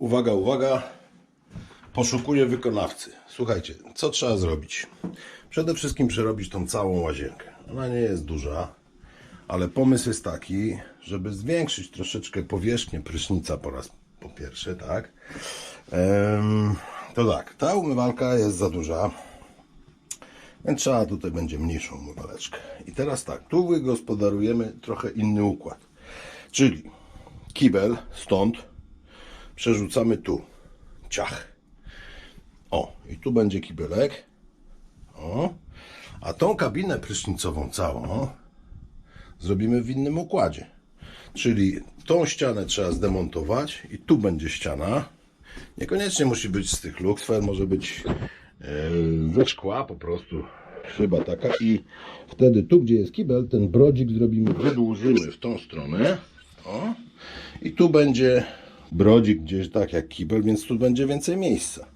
Uwaga, uwaga. Poszukuję wykonawcy. Słuchajcie, co trzeba zrobić? Przede wszystkim przerobić tą całą łazienkę. Ona nie jest duża, ale pomysł jest taki, żeby zwiększyć troszeczkę powierzchnię prysznica po raz po pierwsze, tak? Em, to tak, ta umywalka jest za duża. Więc trzeba tutaj będzie mniejszą umywaleczkę. I teraz tak, tu wygospodarujemy trochę inny układ. Czyli kibel stąd przerzucamy tu. Ciach. O, i tu będzie kibelek. O. A tą kabinę prysznicową całą zrobimy w innym układzie. Czyli tą ścianę trzeba zdemontować i tu będzie ściana. Niekoniecznie musi być z tych luksfer, może być e, ze szkła po prostu. Chyba taka i wtedy tu, gdzie jest kibel, ten brodzik zrobimy, wydłużymy w tą stronę. O. I tu będzie brodzik gdzieś tak jak kibel, więc tu będzie więcej miejsca.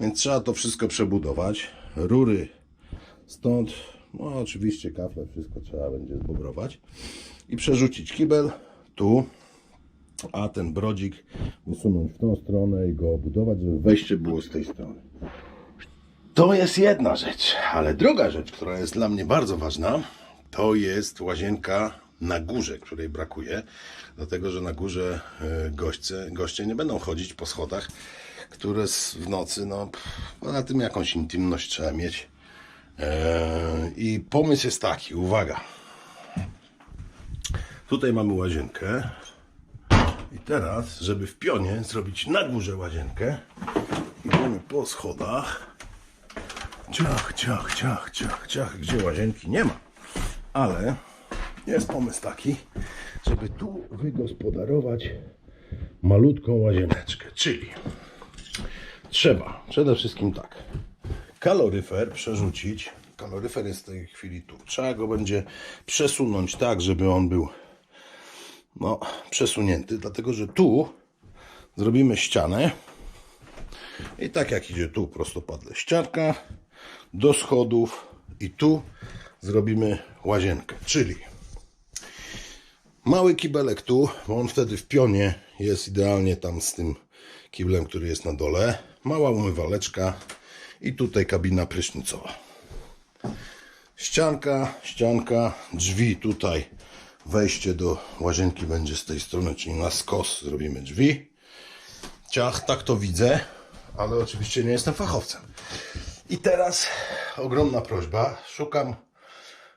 Więc trzeba to wszystko przebudować. Rury stąd, no oczywiście kafle, wszystko trzeba będzie zbobrować. I przerzucić kibel tu, a ten brodzik wysunąć w tą stronę i go obudować, żeby wejście było z tej strony. To jest jedna rzecz, ale druga rzecz, która jest dla mnie bardzo ważna, to jest łazienka na górze, której brakuje, dlatego że na górze e, goście, goście nie będą chodzić po schodach, które w nocy, no poza tym jakąś intymność trzeba mieć. E, I pomysł jest taki, uwaga. Tutaj mamy łazienkę. I teraz, żeby w pionie zrobić na górze łazienkę, idziemy po schodach. Ciach, ciach, ciach, ciach, ciach, gdzie łazienki nie ma. Ale jest pomysł taki, żeby tu wygospodarować malutką łazieneczkę. Czyli trzeba przede wszystkim tak. Kaloryfer przerzucić. Kaloryfer jest w tej chwili tu. Trzeba go będzie przesunąć tak, żeby on był no, przesunięty, dlatego że tu zrobimy ścianę i tak jak idzie tu prostopadle ścianka do schodów i tu zrobimy łazienkę, czyli mały kibelek tu, bo on wtedy w pionie jest idealnie tam z tym kiblem, który jest na dole, mała umywaleczka i tutaj kabina prysznicowa. Ścianka, ścianka, drzwi tutaj. Wejście do łazienki będzie z tej strony, czyli na skos zrobimy drzwi. Ciach, tak to widzę, ale oczywiście nie jestem fachowcem. I teraz ogromna prośba. Szukam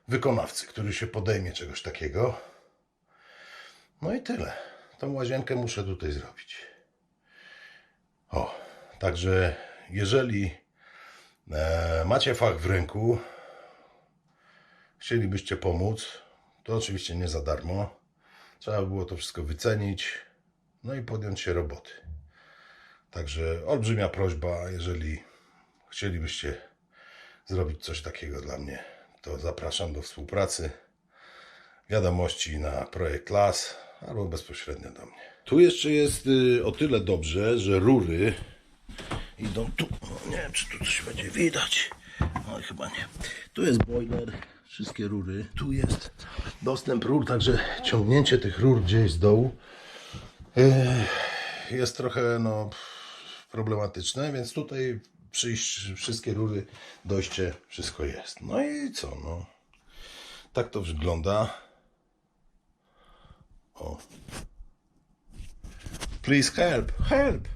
wykonawcy, który się podejmie czegoś takiego. No i tyle. Tą łazienkę muszę tutaj zrobić. O, także jeżeli e, macie fach w ręku, chcielibyście pomóc, to oczywiście nie za darmo. Trzeba by było to wszystko wycenić, no i podjąć się roboty. Także olbrzymia prośba, jeżeli chcielibyście zrobić coś takiego dla mnie, to zapraszam do współpracy. Wiadomości na projekt LAS albo bezpośrednio do mnie. Tu jeszcze jest y, o tyle dobrze, że rury idą tu. Nie wiem, czy tu coś będzie widać. No chyba nie. Tu jest boiler, wszystkie rury. Tu jest dostęp rur, także ciągnięcie tych rur gdzieś z dołu yy, jest trochę no, problematyczne, więc tutaj przyjść wszystkie rury, dojście, wszystko jest. No i co, no. Tak to wygląda. O. Please help, help.